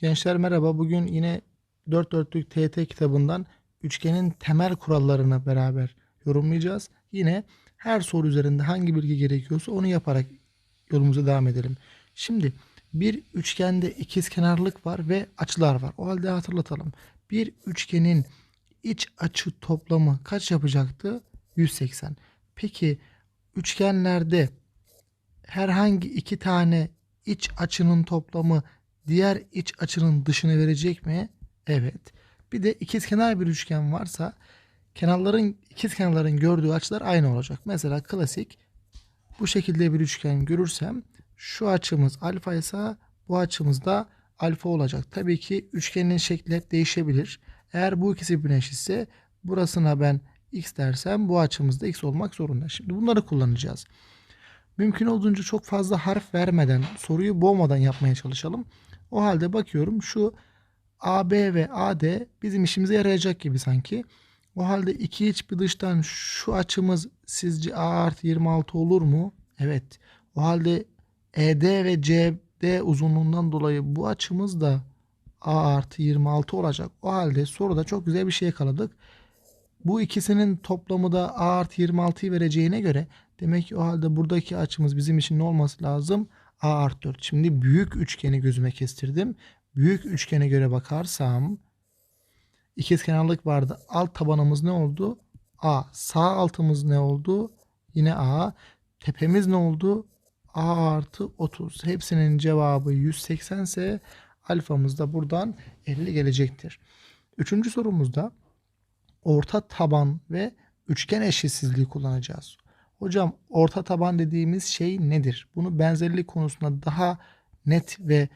Gençler merhaba. Bugün yine 4 dörtlük TET kitabından üçgenin temel kurallarını beraber yorumlayacağız. Yine her soru üzerinde hangi bilgi gerekiyorsa onu yaparak yolumuza devam edelim. Şimdi bir üçgende ikizkenarlık var ve açılar var. O halde hatırlatalım. Bir üçgenin iç açı toplamı kaç yapacaktı? 180. Peki üçgenlerde herhangi iki tane iç açının toplamı diğer iç açının dışını verecek mi? Evet. Bir de ikizkenar bir üçgen varsa kenarların ikizkenarların gördüğü açılar aynı olacak. Mesela klasik bu şekilde bir üçgen görürsem şu açımız alfa ise bu açımız da alfa olacak. Tabii ki üçgenin şekli hep değişebilir. Eğer bu ikisi birbirine eşitse burasına ben x dersem bu açımız da x olmak zorunda. Şimdi bunları kullanacağız. Mümkün olduğunca çok fazla harf vermeden, soruyu boğmadan yapmaya çalışalım. O halde bakıyorum şu AB ve AD bizim işimize yarayacak gibi sanki. O halde iki iç bir dıştan şu açımız sizce A artı 26 olur mu? Evet. O halde ED ve CD uzunluğundan dolayı bu açımız da A artı 26 olacak. O halde soruda çok güzel bir şey yakaladık. Bu ikisinin toplamı da A artı 26'yı vereceğine göre demek ki o halde buradaki açımız bizim için ne olması lazım? A artı 4. Şimdi büyük üçgeni gözüme kestirdim. Büyük üçgene göre bakarsam ikizkenarlık vardı. Alt tabanımız ne oldu? A. Sağ altımız ne oldu? Yine A. Tepemiz ne oldu? A artı 30. Hepsinin cevabı 180 ise alfamız da buradan 50 gelecektir. Üçüncü sorumuzda orta taban ve üçgen eşitsizliği kullanacağız. Hocam orta taban dediğimiz şey nedir? Bunu benzerlik konusunda daha net ve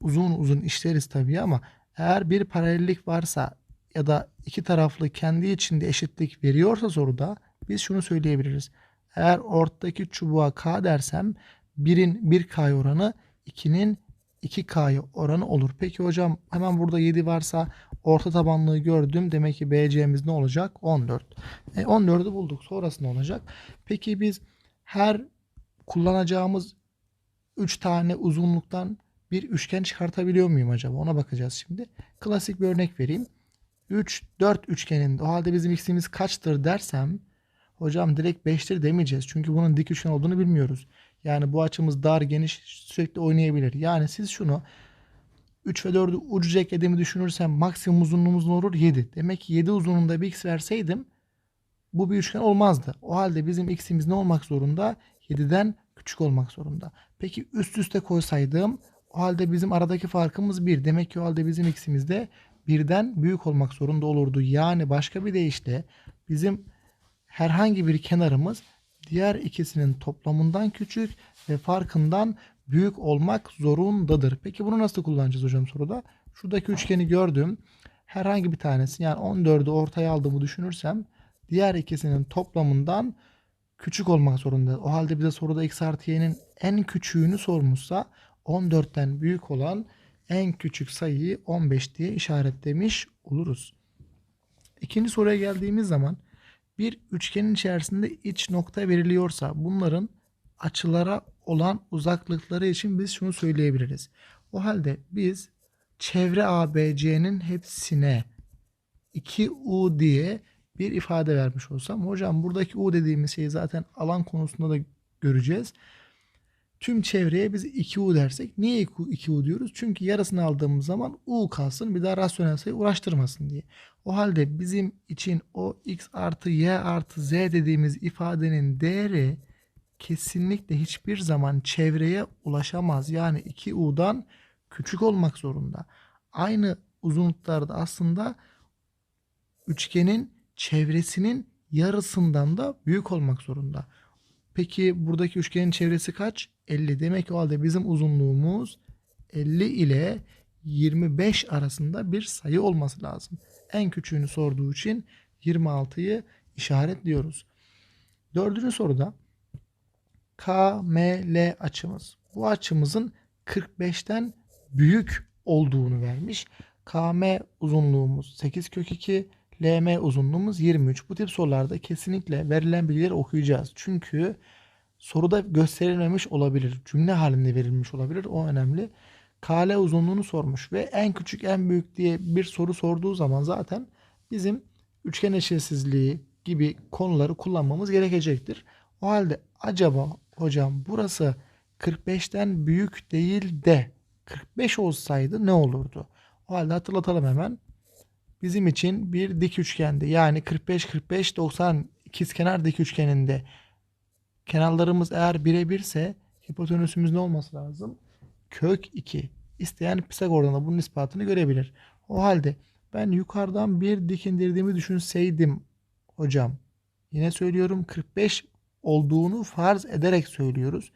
uzun uzun işleriz tabii ama eğer bir paralellik varsa ya da iki taraflı kendi içinde eşitlik veriyorsa soruda biz şunu söyleyebiliriz. Eğer ortadaki çubuğa k dersem 1'in 1k oranı 2'nin 2k oranı olur. Peki hocam hemen burada 7 varsa orta tabanlığı gördüm. Demek ki BC'miz ne olacak? 14. E, 14'ü bulduk. Sonrası ne olacak? Peki biz her kullanacağımız 3 tane uzunluktan bir üçgen çıkartabiliyor muyum acaba? Ona bakacağız şimdi. Klasik bir örnek vereyim. 3, 4 üçgeninde o halde bizim x'imiz kaçtır dersem hocam direkt 5'tir demeyeceğiz. Çünkü bunun dik üçgen olduğunu bilmiyoruz. Yani bu açımız dar geniş sürekli oynayabilir. Yani siz şunu 3 ve 4'ü ucuca eklediğimi düşünürsem maksimum uzunluğumuz ne olur? 7. Demek ki 7 uzunluğunda bir x verseydim bu bir üçgen olmazdı. O halde bizim x'imiz ne olmak zorunda? 7'den küçük olmak zorunda. Peki üst üste koysaydım o halde bizim aradaki farkımız 1. Demek ki o halde bizim x'imiz de 1'den büyük olmak zorunda olurdu. Yani başka bir deyişle bizim herhangi bir kenarımız diğer ikisinin toplamından küçük ve farkından büyük olmak zorundadır. Peki bunu nasıl kullanacağız hocam soruda? Şuradaki üçgeni gördüm. Herhangi bir tanesi yani 14'ü ortaya aldığımı düşünürsem diğer ikisinin toplamından küçük olmak zorunda. O halde bize soruda x artı y'nin en küçüğünü sormuşsa 14'ten büyük olan en küçük sayıyı 15 diye işaretlemiş oluruz. İkinci soruya geldiğimiz zaman bir üçgenin içerisinde iç nokta veriliyorsa bunların açılara olan uzaklıkları için biz şunu söyleyebiliriz. O halde biz çevre ABC'nin hepsine 2U diye bir ifade vermiş olsam hocam buradaki U dediğimiz şeyi zaten alan konusunda da göreceğiz. Tüm çevreye biz 2U dersek niye 2U diyoruz? Çünkü yarısını aldığımız zaman U kalsın bir daha rasyonel sayı uğraştırmasın diye. O halde bizim için o x artı y artı z dediğimiz ifadenin değeri kesinlikle hiçbir zaman çevreye ulaşamaz. Yani 2u'dan küçük olmak zorunda. Aynı uzunluklarda aslında üçgenin çevresinin yarısından da büyük olmak zorunda. Peki buradaki üçgenin çevresi kaç? 50. Demek ki o halde bizim uzunluğumuz 50 ile 25 arasında bir sayı olması lazım. En küçüğünü sorduğu için 26'yı işaretliyoruz. Dördüncü soruda KML açımız. Bu açımızın 45'ten büyük olduğunu vermiş. KM uzunluğumuz 8 kök 2, LM uzunluğumuz 23. Bu tip sorularda kesinlikle verilen bilgileri okuyacağız. Çünkü soruda gösterilmemiş olabilir. Cümle halinde verilmiş olabilir. O önemli. KL uzunluğunu sormuş ve en küçük en büyük diye bir soru sorduğu zaman zaten bizim üçgen eşitsizliği gibi konuları kullanmamız gerekecektir. O halde acaba hocam burası 45'ten büyük değil de 45 olsaydı ne olurdu? O halde hatırlatalım hemen. Bizim için bir dik üçgende yani 45 45 90 ikizkenar dik üçgeninde kenarlarımız eğer birebirse hipotenüsümüz ne olması lazım? Kök 2. İsteyen Pisagor'dan da bunun ispatını görebilir. O halde ben yukarıdan bir dik indirdiğimi düşünseydim hocam. Yine söylüyorum 45 olduğunu farz ederek söylüyoruz.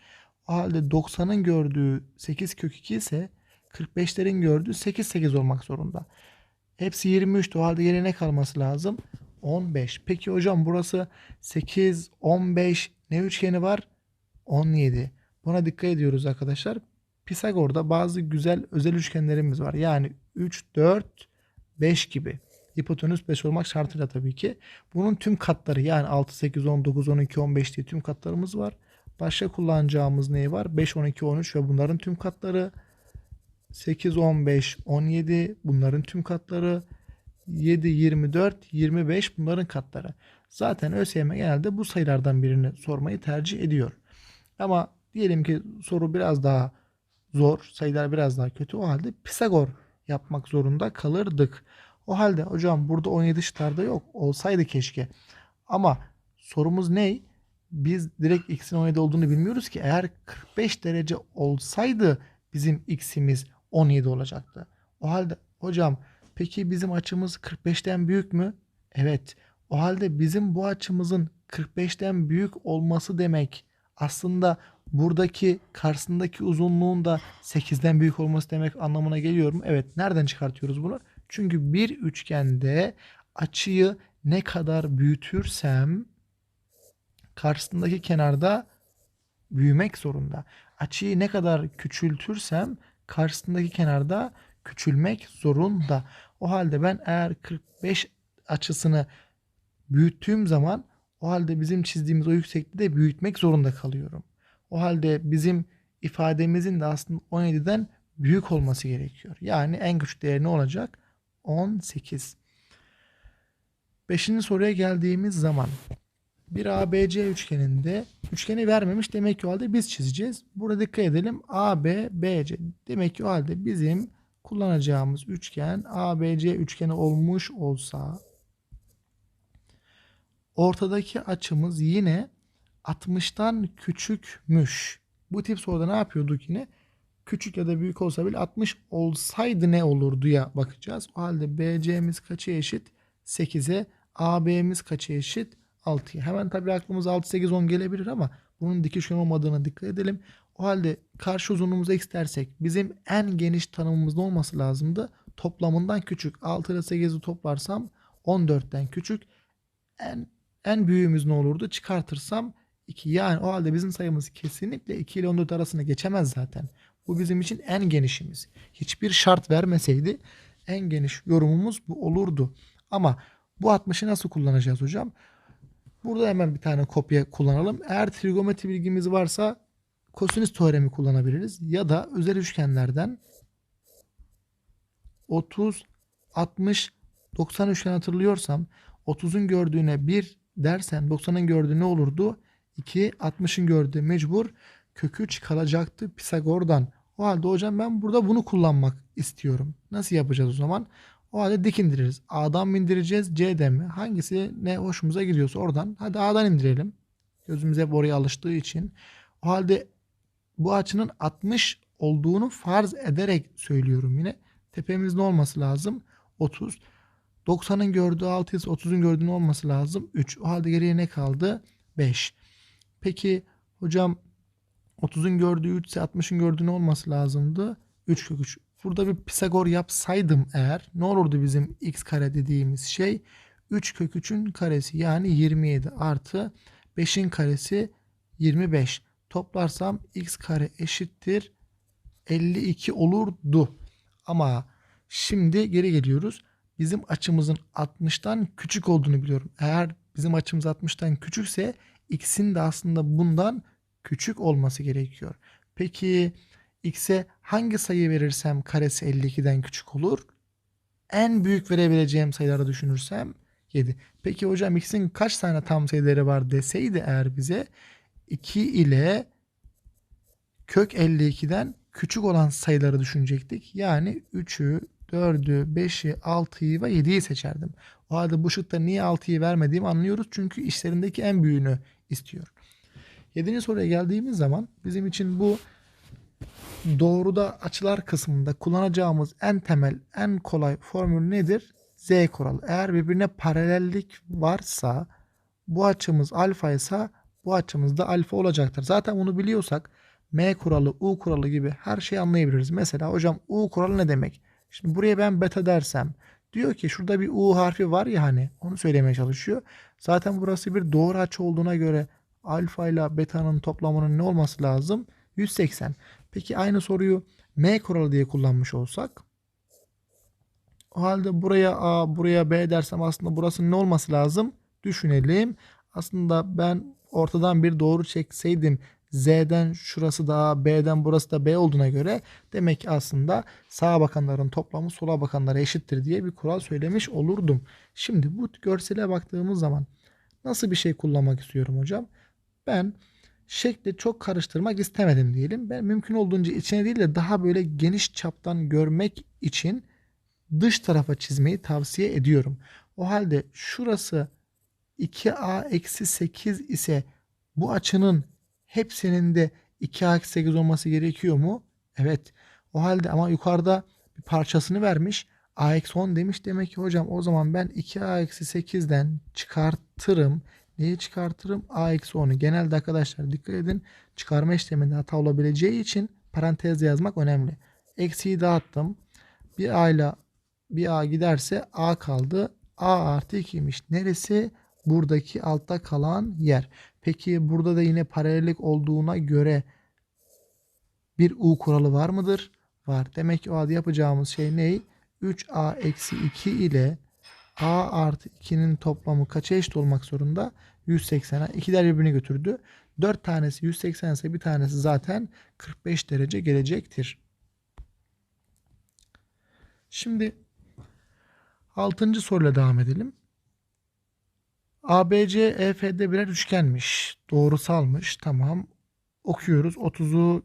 O halde 90'ın gördüğü 8 kök 2 ise 45'lerin gördüğü 8 8 olmak zorunda. Hepsi 23. O halde geriye ne kalması lazım? 15. Peki hocam burası 8, 15 ne üçgeni var? 17. Buna dikkat ediyoruz arkadaşlar. Pisagor'da bazı güzel özel üçgenlerimiz var. Yani 3, 4, 5 gibi. Hipotenüs 5 olmak şartıyla tabii ki. Bunun tüm katları yani 6, 8, 10, 9, 12, 15 diye tüm katlarımız var. Başka kullanacağımız neyi var? 5, 12, 13 ve bunların tüm katları. 8, 15, 17 bunların tüm katları. 7, 24, 25 bunların katları. Zaten ÖSYM genelde bu sayılardan birini sormayı tercih ediyor. Ama diyelim ki soru biraz daha zor, sayılar biraz daha kötü. O halde Pisagor yapmak zorunda kalırdık. O halde hocam burada 17 şıklarda yok. Olsaydı keşke. Ama sorumuz ne? Biz direkt x'in 17 olduğunu bilmiyoruz ki. Eğer 45 derece olsaydı bizim x'imiz 17 olacaktı. O halde hocam peki bizim açımız 45'ten büyük mü? Evet. O halde bizim bu açımızın 45'ten büyük olması demek aslında buradaki karşısındaki uzunluğun da 8'den büyük olması demek anlamına geliyor mu? Evet. Nereden çıkartıyoruz bunu? Çünkü bir üçgende açıyı ne kadar büyütürsem karşısındaki kenarda büyümek zorunda. Açıyı ne kadar küçültürsem karşısındaki kenarda küçülmek zorunda. O halde ben eğer 45 açısını büyüttüğüm zaman o halde bizim çizdiğimiz o yüksekliği de büyütmek zorunda kalıyorum. O halde bizim ifademizin de aslında 17'den büyük olması gerekiyor. Yani en küçük değer ne olacak? 18. Beşinci soruya geldiğimiz zaman bir ABC üçgeninde üçgeni vermemiş demek ki o halde biz çizeceğiz. Burada dikkat edelim AB, BC. Demek ki o halde bizim kullanacağımız üçgen ABC üçgeni olmuş olsa ortadaki açımız yine 60'tan küçükmüş. Bu tip soruda ne yapıyorduk yine? Küçük ya da büyük olsa bile 60 olsaydı ne olurdu ya bakacağız. O halde BC'miz kaça eşit? 8'e. AB'miz kaça eşit? 6'ya. Hemen tabii aklımıza 6, 8, 10 gelebilir ama bunun dik üçgen olmadığına dikkat edelim. O halde karşı uzunluğumuzu x dersek bizim en geniş tanımımız ne olması lazımdı? Toplamından küçük. 6 ile 8'i toplarsam 14'ten küçük. En, en büyüğümüz ne olurdu? Çıkartırsam 2. Yani o halde bizim sayımız kesinlikle 2 ile 14 arasında geçemez zaten. Bu bizim için en genişimiz. Hiçbir şart vermeseydi en geniş yorumumuz bu olurdu. Ama bu 60'ı nasıl kullanacağız hocam? Burada hemen bir tane kopya kullanalım. Eğer trigonometri bilgimiz varsa kosinüs teoremi kullanabiliriz. Ya da özel üçgenlerden 30, 60, 90 üçgen hatırlıyorsam 30'un gördüğüne 1 dersen 90'ın gördüğü ne olurdu? 2, 60'ın gördüğü mecbur kök 3 kalacaktı Pisagor'dan. O halde hocam ben burada bunu kullanmak istiyorum. Nasıl yapacağız o zaman? O halde dik indiririz. A'dan indireceğiz? C'den mi? Hangisi ne hoşumuza gidiyorsa oradan. Hadi A'dan indirelim. Gözümüz hep oraya alıştığı için. O halde bu açının 60 olduğunu farz ederek söylüyorum yine. Tepemiz ne olması lazım? 30. 90'ın gördüğü 6 ise 30'un gördüğü ne olması lazım? 3. O halde geriye ne kaldı? 5. Peki hocam 30'un gördüğü 3 ise 60'ın gördüğü ne olması lazımdı? 3 kök 3. Burada bir Pisagor yapsaydım eğer ne olurdu bizim x kare dediğimiz şey? 3 kök 3'ün karesi yani 27 artı 5'in karesi 25. Toplarsam x kare eşittir 52 olurdu. Ama şimdi geri geliyoruz. Bizim açımızın 60'tan küçük olduğunu biliyorum. Eğer bizim açımız 60'tan küçükse x'in de aslında bundan küçük olması gerekiyor. Peki x'e hangi sayı verirsem karesi 52'den küçük olur? En büyük verebileceğim sayıları düşünürsem 7. Peki hocam x'in kaç tane tam sayıları var deseydi eğer bize 2 ile kök 52'den küçük olan sayıları düşünecektik. Yani 3'ü, 4'ü, 5'i, 6'yı ve 7'yi seçerdim. O halde bu şıkta niye 6'yı vermediğimi anlıyoruz. Çünkü işlerindeki en büyüğünü istiyor. 7. soruya geldiğimiz zaman bizim için bu doğruda açılar kısmında kullanacağımız en temel, en kolay formül nedir? Z kuralı. Eğer birbirine paralellik varsa bu açımız alfa ise bu açımız da alfa olacaktır. Zaten bunu biliyorsak M kuralı, U kuralı gibi her şeyi anlayabiliriz. Mesela hocam U kuralı ne demek? Şimdi buraya ben beta dersem diyor ki şurada bir U harfi var ya hani onu söylemeye çalışıyor. Zaten burası bir doğru açı olduğuna göre alfa ile beta'nın toplamının ne olması lazım? 180. Peki aynı soruyu M kuralı diye kullanmış olsak o halde buraya A, buraya B dersem aslında burası ne olması lazım? Düşünelim. Aslında ben ortadan bir doğru çekseydim Z'den şurası da B'den burası da B olduğuna göre demek ki aslında sağa bakanların toplamı sola bakanlara eşittir diye bir kural söylemiş olurdum. Şimdi bu görsele baktığımız zaman nasıl bir şey kullanmak istiyorum hocam? Ben şekli çok karıştırmak istemedim diyelim. Ben mümkün olduğunca içine değil de daha böyle geniş çaptan görmek için dış tarafa çizmeyi tavsiye ediyorum. O halde şurası 2a eksi 8 ise bu açının hepsinin de 2a eksi 8 olması gerekiyor mu? Evet. O halde ama yukarıda bir parçasını vermiş. a eksi 10 demiş. Demek ki hocam o zaman ben 2a eksi 8'den çıkartırım. Neyi çıkartırım? a eksi 10'u. Genelde arkadaşlar dikkat edin. Çıkarma işleminde hata olabileceği için parantezle yazmak önemli. Eksiyi dağıttım. Bir a ile bir a giderse a kaldı. a artı 2'ymiş. Neresi? Buradaki altta kalan yer. Peki burada da yine paralellik olduğuna göre bir u kuralı var mıdır? Var. Demek ki o halde yapacağımız şey ne? 3a eksi 2 ile a artı 2'nin toplamı kaça eşit olmak zorunda? 180'a. İkiler birbirini götürdü. 4 tanesi 180 ise bir tanesi zaten 45 derece gelecektir. Şimdi 6. soruyla devam edelim. ABC EFD birer üçgenmiş. Doğrusalmış. Tamam. Okuyoruz. 30'u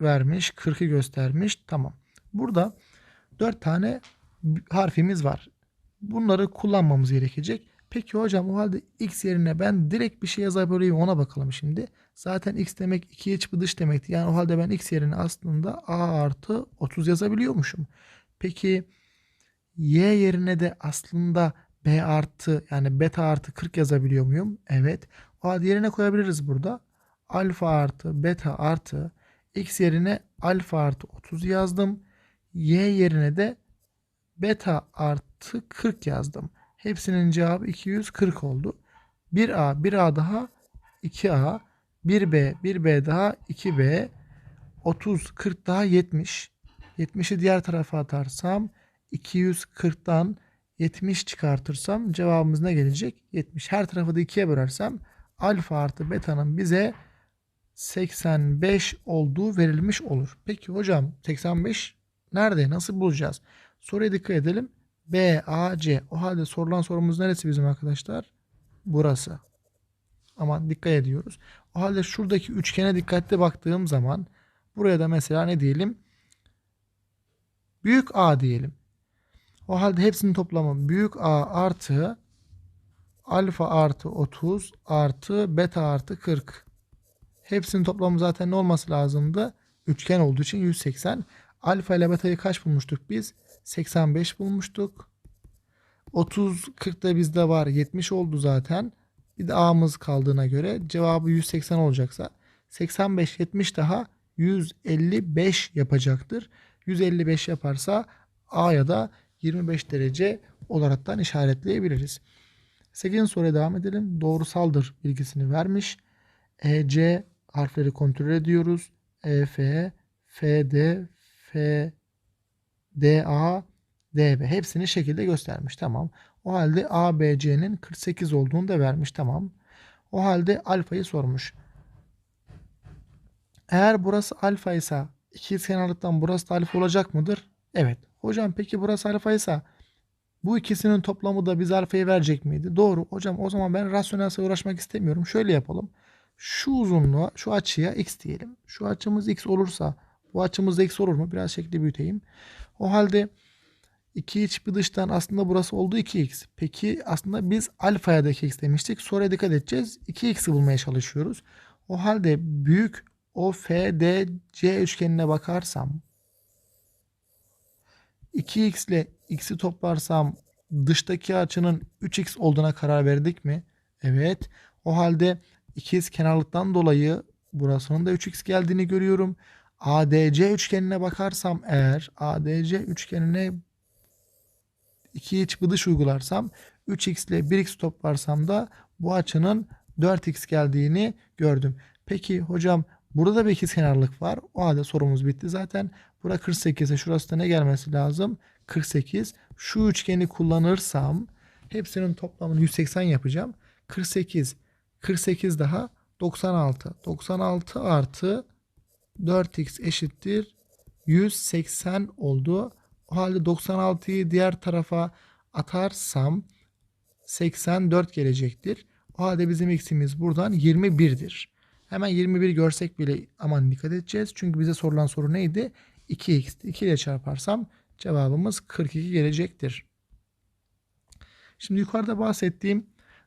vermiş. 40'ı göstermiş. Tamam. Burada 4 tane harfimiz var. Bunları kullanmamız gerekecek. Peki hocam o halde x yerine ben direkt bir şey yazabiliyorum ona bakalım şimdi. Zaten x demek 2 iç dış demekti. Yani o halde ben x yerine aslında a artı 30 yazabiliyormuşum. Peki y yerine de aslında b artı yani beta artı 40 yazabiliyor muyum? Evet. O yerine koyabiliriz burada. Alfa artı beta artı x yerine alfa artı 30 yazdım. Y yerine de beta artı 40 yazdım. Hepsinin cevabı 240 oldu. 1A, 1A daha 2A, 1B, 1B daha 2B, 30, 40 daha 70. 70'i diğer tarafa atarsam 240'dan 70 çıkartırsam cevabımız ne gelecek? 70. Her tarafı da 2'ye bölersem alfa artı beta'nın bize 85 olduğu verilmiş olur. Peki hocam 85 nerede? Nasıl bulacağız? Soruya dikkat edelim. B, A, C. O halde sorulan sorumuz neresi bizim arkadaşlar? Burası. Ama dikkat ediyoruz. O halde şuradaki üçgene dikkatli baktığım zaman buraya da mesela ne diyelim? Büyük A diyelim. O halde hepsinin toplamı büyük A artı alfa artı 30 artı beta artı 40. Hepsinin toplamı zaten ne olması lazımdı? Üçgen olduğu için 180. Alfa ile beta'yı kaç bulmuştuk biz? 85 bulmuştuk. 30 40 da bizde var. 70 oldu zaten. Bir de A'mız kaldığına göre cevabı 180 olacaksa 85 70 daha 155 yapacaktır. 155 yaparsa A'ya da 25 derece olaraktan işaretleyebiliriz. 8. soruya devam edelim. Doğrusaldır bilgisini vermiş. EC harfleri kontrol ediyoruz. EF, FD, F, DA, DB hepsini şekilde göstermiş. Tamam. O halde ABC'nin 48 olduğunu da vermiş. Tamam. O halde alfayı sormuş. Eğer burası alfa ise İkiz kenarlıktan burası da alfa olacak mıdır? Evet. Hocam peki burası alfaysa bu ikisinin toplamı da bize alfayı verecek miydi? Doğru. Hocam o zaman ben rasyonel sayı uğraşmak istemiyorum. Şöyle yapalım. Şu uzunluğa, şu açıya x diyelim. Şu açımız x olursa bu açımız x olur mu? Biraz şekli büyüteyim. O halde 2 iç bir dıştan aslında burası oldu 2x. Peki aslında biz alfaya da 2x demiştik. Sonra dikkat edeceğiz. 2x'i bulmaya çalışıyoruz. O halde büyük OFDC üçgenine bakarsam 2x ile x'i toplarsam dıştaki açının 3x olduğuna karar verdik mi? Evet. O halde ikiz kenarlıktan dolayı burasının da 3x geldiğini görüyorum. ADC üçgenine bakarsam eğer ADC üçgenine 2 iç bir dış uygularsam 3x ile 1x toplarsam da bu açının 4x geldiğini gördüm. Peki hocam burada da bir ikizkenarlık var. O halde sorumuz bitti zaten. Bura 48 ise şurası da ne gelmesi lazım? 48. Şu üçgeni kullanırsam hepsinin toplamını 180 yapacağım. 48. 48 daha 96. 96 artı 4x eşittir 180 oldu. O halde 96'yı diğer tarafa atarsam 84 gelecektir. O halde bizim x'imiz buradan 21'dir. Hemen 21 görsek bile aman dikkat edeceğiz. Çünkü bize sorulan soru neydi? 2x. 2 ile çarparsam cevabımız 42 gelecektir. Şimdi yukarıda bahsettiğim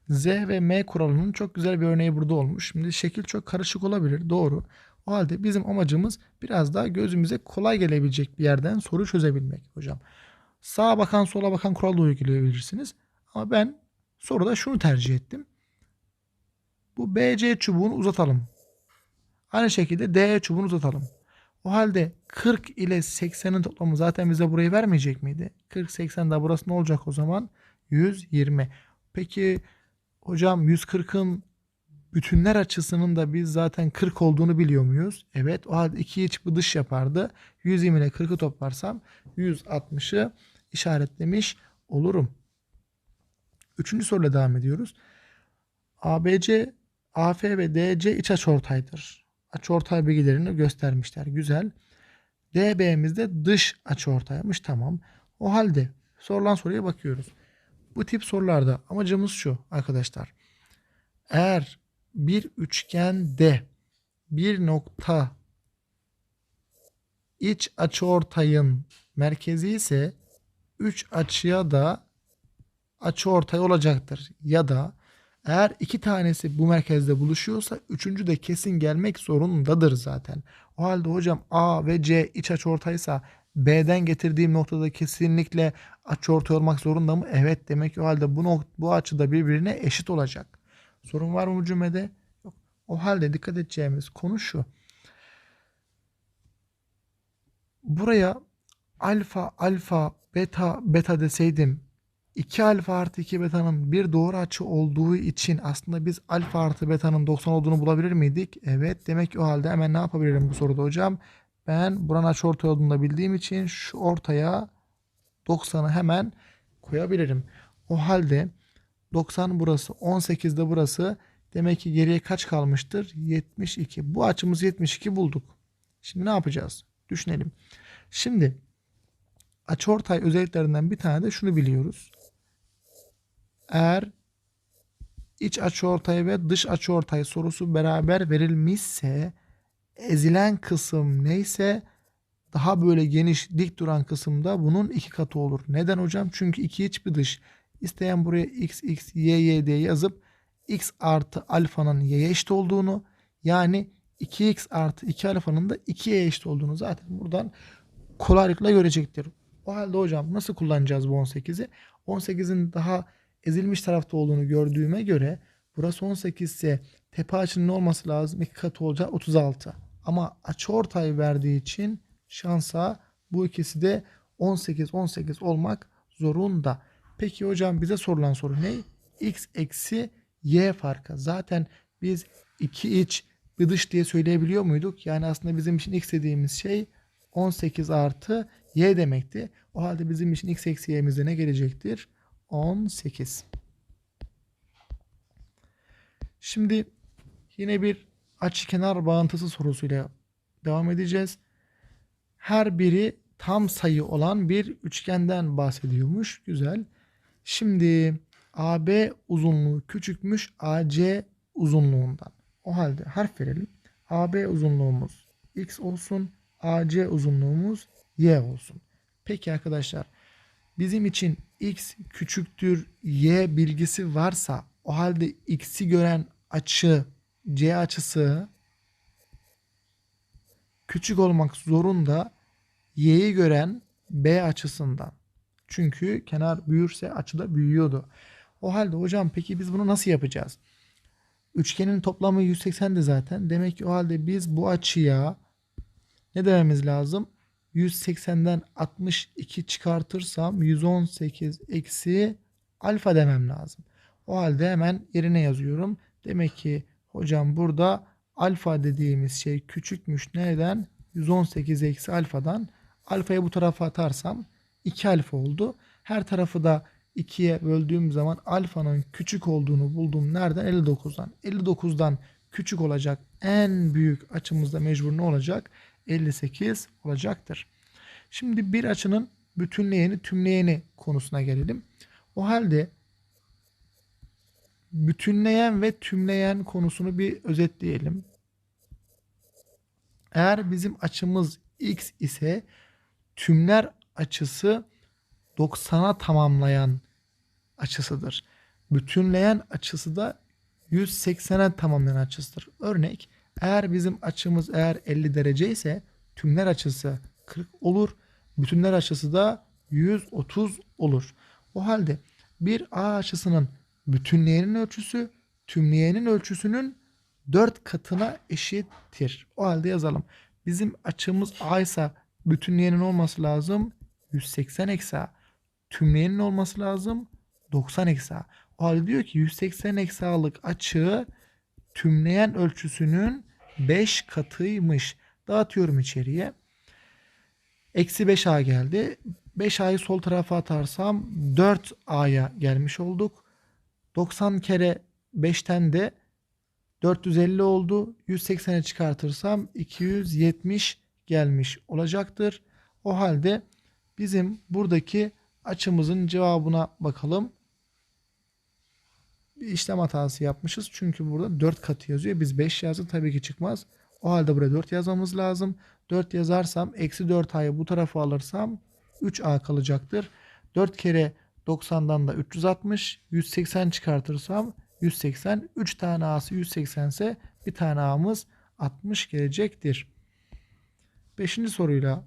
Z ve M kuralının çok güzel bir örneği burada olmuş. Şimdi şekil çok karışık olabilir. Doğru. O halde bizim amacımız biraz daha gözümüze kolay gelebilecek bir yerden soru çözebilmek hocam. Sağa bakan sola bakan kural da uygulayabilirsiniz. Ama ben soruda şunu tercih ettim. Bu BC çubuğunu uzatalım. Aynı şekilde DE çubuğunu uzatalım. O halde 40 ile 80'in toplamı zaten bize burayı vermeyecek miydi? 40 80 daha burası ne olacak o zaman? 120. Peki hocam 140'ın bütünler açısının da biz zaten 40 olduğunu biliyor muyuz? Evet. O halde 2 iç bu dış yapardı. 120 ile 40'ı toplarsam 160'ı işaretlemiş olurum. Üçüncü soruyla devam ediyoruz. ABC, AF ve DC iç açıortaydır. Açıortay bilgilerini göstermişler. Güzel. DB'miz de dış açıortaymış. Tamam. O halde sorulan soruya bakıyoruz. Bu tip sorularda amacımız şu arkadaşlar. Eğer bir üçgende bir nokta iç açıortayın merkezi ise üç açıya da açıortay olacaktır. Ya da eğer iki tanesi bu merkezde buluşuyorsa üçüncü de kesin gelmek zorundadır zaten. O halde hocam A ve C iç açıortaysa B'den getirdiğim noktada kesinlikle açıortay olmak zorunda mı? Evet demek ki o halde bu, nok- bu açıda birbirine eşit olacak. Sorun var mı bu cümlede? Yok. O halde dikkat edeceğimiz konu şu. Buraya alfa, alfa, beta, beta deseydim 2 alfa artı 2 betanın bir doğru açı olduğu için aslında biz alfa artı betanın 90 olduğunu bulabilir miydik? Evet. Demek ki o halde hemen ne yapabilirim bu soruda hocam? Ben buranın açı ortay olduğunu da bildiğim için şu ortaya 90'ı hemen koyabilirim. O halde 90 burası 18 de burası demek ki geriye kaç kalmıştır? 72. Bu açımız 72 bulduk. Şimdi ne yapacağız? Düşünelim. Şimdi açıortay özelliklerinden bir tane de şunu biliyoruz. Eğer iç açıortay ve dış açıortay sorusu beraber verilmişse ezilen kısım neyse daha böyle geniş dik duran kısımda bunun iki katı olur. Neden hocam? Çünkü iki iç bir dış. İsteyen buraya x, x, y, y diye yazıp x artı alfanın y'ye eşit olduğunu yani 2x artı 2 alfanın da 2'ye eşit olduğunu zaten buradan kolaylıkla görecektir. O halde hocam nasıl kullanacağız bu 18'i? 18'in daha ezilmiş tarafta olduğunu gördüğüme göre burası 18 ise tepe açının olması lazım? 2 katı olacak 36. Ama açıortay verdiği için şansa bu ikisi de 18 18 olmak zorunda. Peki hocam bize sorulan soru ne? X eksi Y farkı. Zaten biz iki iç bir dış diye söyleyebiliyor muyduk? Yani aslında bizim için X dediğimiz şey 18 artı Y demekti. O halde bizim için X eksi Y'mizde ne gelecektir? 18. Şimdi yine bir açıkenar bağıntısı sorusuyla devam edeceğiz. her biri tam sayı olan bir üçgenden bahsediyormuş. Güzel. Şimdi AB uzunluğu küçükmüş AC uzunluğundan. O halde harf verelim. AB uzunluğumuz x olsun. AC uzunluğumuz y olsun. Peki arkadaşlar bizim için x küçüktür y bilgisi varsa o halde x'i gören açı c açısı küçük olmak zorunda y'yi gören b açısından. Çünkü kenar büyürse açı da büyüyordu. O halde hocam peki biz bunu nasıl yapacağız? Üçgenin toplamı 180'di zaten. Demek ki o halde biz bu açıya ne dememiz lazım? 180'den 62 çıkartırsam 118 eksi alfa demem lazım. O halde hemen yerine yazıyorum. Demek ki hocam burada alfa dediğimiz şey küçükmüş. Neden? 118 eksi alfadan. Alfayı bu tarafa atarsam 2 alfa oldu. Her tarafı da 2'ye böldüğüm zaman alfanın küçük olduğunu buldum. Nereden? 59'dan. 59'dan küçük olacak en büyük açımızda mecbur ne olacak? 58 olacaktır. Şimdi bir açının bütünleyeni tümleyeni konusuna gelelim. O halde bütünleyen ve tümleyen konusunu bir özetleyelim. Eğer bizim açımız x ise tümler açısı 90'a tamamlayan açısıdır. Bütünleyen açısı da 180'e tamamlayan açısıdır. Örnek eğer bizim açımız eğer 50 derece ise tümler açısı 40 olur. Bütünler açısı da 130 olur. O halde bir A açısının bütünleyenin ölçüsü tümleyenin ölçüsünün 4 katına eşittir. O halde yazalım. Bizim açımız A ise bütünleyenin olması lazım 180 eksi A. Tümleyenin olması lazım 90 eksi A. O halde diyor ki 180 eksi A'lık açı tümleyen ölçüsünün 5 katıymış. Dağıtıyorum içeriye. Eksi 5A geldi. 5A'yı sol tarafa atarsam 4A'ya gelmiş olduk. 90 kere 5'ten de 450 oldu. 180'e çıkartırsam 270 gelmiş olacaktır. O halde bizim buradaki açımızın cevabına bakalım. İşlem hatası yapmışız. Çünkü burada 4 katı yazıyor. Biz 5 yazdık tabii ki çıkmaz. O halde buraya 4 yazmamız lazım. 4 yazarsam eksi 4a'yı bu tarafa alırsam 3a kalacaktır. 4 kere 90'dan da 360. 180 çıkartırsam 180. 3 tane a'sı 180 ise bir tane a'mız 60 gelecektir. Beşinci soruyla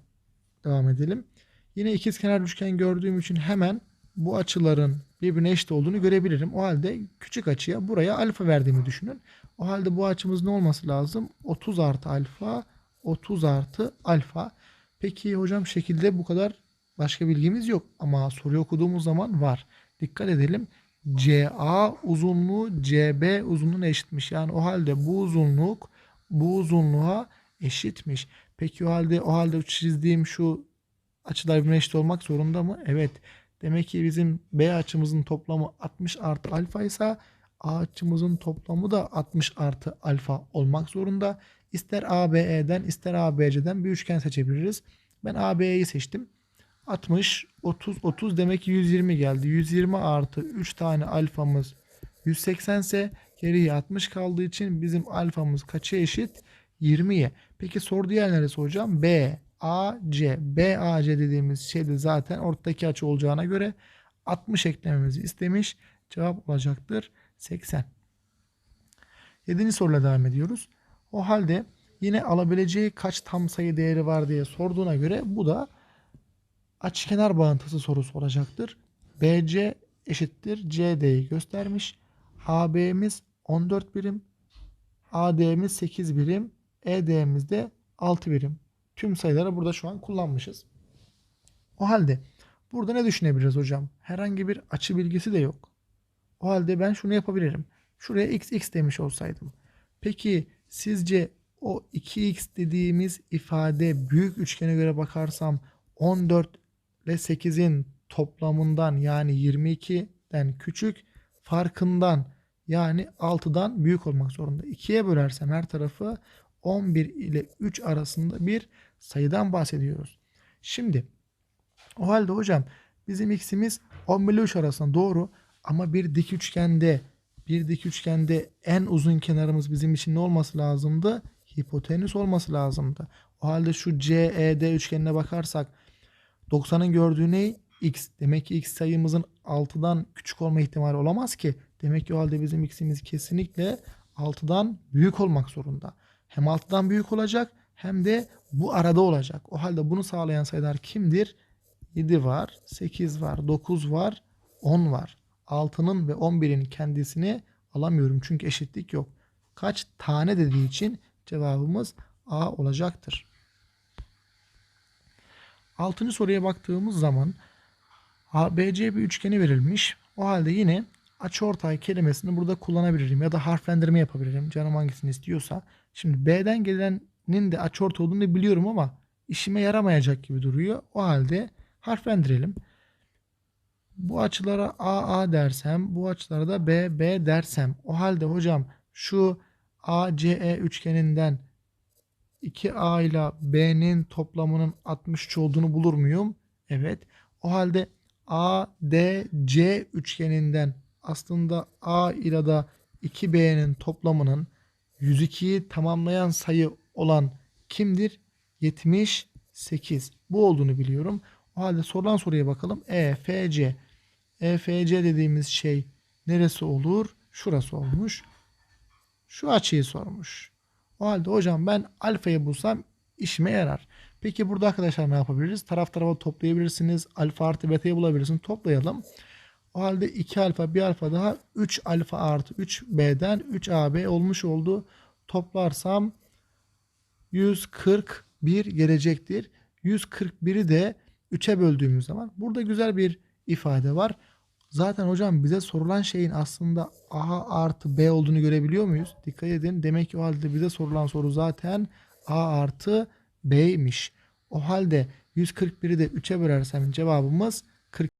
devam edelim. Yine ikizkenar üçgen gördüğüm için hemen bu açıların birbirine eşit olduğunu görebilirim. O halde küçük açıya buraya alfa verdiğimi düşünün. O halde bu açımız ne olması lazım? 30 artı alfa, 30 artı alfa. Peki hocam şekilde bu kadar başka bilgimiz yok. Ama soruyu okuduğumuz zaman var. Dikkat edelim. CA uzunluğu CB uzunluğuna eşitmiş. Yani o halde bu uzunluk bu uzunluğa eşitmiş. Peki o halde o halde çizdiğim şu açılar birbirine eşit olmak zorunda mı? Evet. Demek ki bizim B açımızın toplamı 60 artı alfa ise A açımızın toplamı da 60 artı alfa olmak zorunda. İster ABE'den ister ABC'den bir üçgen seçebiliriz. Ben AB'yi seçtim. 60, 30, 30 demek ki 120 geldi. 120 artı 3 tane alfamız 180 ise geriye 60 kaldığı için bizim alfamız kaça eşit? 20'ye. Peki sorduğu yer neresi hocam? B, A, C. B, A, C dediğimiz şey de zaten ortadaki açı olacağına göre 60 eklememizi istemiş. Cevap olacaktır 80. Yedinci soruyla devam ediyoruz. O halde yine alabileceği kaç tam sayı değeri var diye sorduğuna göre bu da açıkenar bağıntısı sorusu olacaktır. BC eşittir CD'yi göstermiş. AB'miz 14 birim. AD'miz 8 birim. ED'miz de 6 birim. Tüm sayıları burada şu an kullanmışız. O halde burada ne düşünebiliriz hocam? Herhangi bir açı bilgisi de yok. O halde ben şunu yapabilirim. Şuraya x x demiş olsaydım. Peki sizce o 2x dediğimiz ifade büyük üçgene göre bakarsam 14 ile 8'in toplamından yani 22'den küçük farkından yani 6'dan büyük olmak zorunda. 2'ye bölersem her tarafı 11 ile 3 arasında bir sayıdan bahsediyoruz. Şimdi o halde hocam bizim x'imiz 11 ile 3 arasında doğru ama bir dik üçgende bir dik üçgende en uzun kenarımız bizim için ne olması lazımdı? Hipotenüs olması lazımdı. O halde şu CED üçgenine bakarsak 90'ın gördüğü ne? X. Demek ki x sayımızın 6'dan küçük olma ihtimali olamaz ki. Demek ki o halde bizim x'imiz kesinlikle 6'dan büyük olmak zorunda. Hem 6'dan büyük olacak hem de bu arada olacak. O halde bunu sağlayan sayılar kimdir? 7 var, 8 var, 9 var, 10 var. 6'nın ve 11'in kendisini alamıyorum çünkü eşitlik yok. Kaç tane dediği için cevabımız A olacaktır. Altıncı soruya baktığımız zaman ABC bir üçgeni verilmiş. O halde yine açıortay kelimesini burada kullanabilirim ya da harflendirme yapabilirim. Canım hangisini istiyorsa. Şimdi B'den gelenin de açıortay olduğunu biliyorum ama işime yaramayacak gibi duruyor. O halde harflendirelim. Bu açılara AA dersem, bu açılara da BB dersem. O halde hocam şu ACE üçgeninden 2A ile B'nin toplamının 63 olduğunu bulur muyum? Evet. O halde ADC üçgeninden aslında A ile de 2B'nin toplamının 102'yi tamamlayan sayı olan kimdir? 78. Bu olduğunu biliyorum. O halde sorulan soruya bakalım. EFC. EFC dediğimiz şey neresi olur? Şurası olmuş. Şu açıyı sormuş. O halde hocam ben alfayı bulsam işime yarar. Peki burada arkadaşlar ne yapabiliriz? Taraf tarafa toplayabilirsiniz. Alfa artı beta'yı bulabilirsiniz. Toplayalım. O halde 2 alfa bir alfa daha 3 alfa artı 3b'den 3ab olmuş oldu. Toplarsam 141 gelecektir. 141'i de 3'e böldüğümüz zaman burada güzel bir ifade var. Zaten hocam bize sorulan şeyin aslında A artı B olduğunu görebiliyor muyuz? Dikkat edin. Demek ki o halde bize sorulan soru zaten A artı B'ymiş. O halde 141'i de 3'e bölersem cevabımız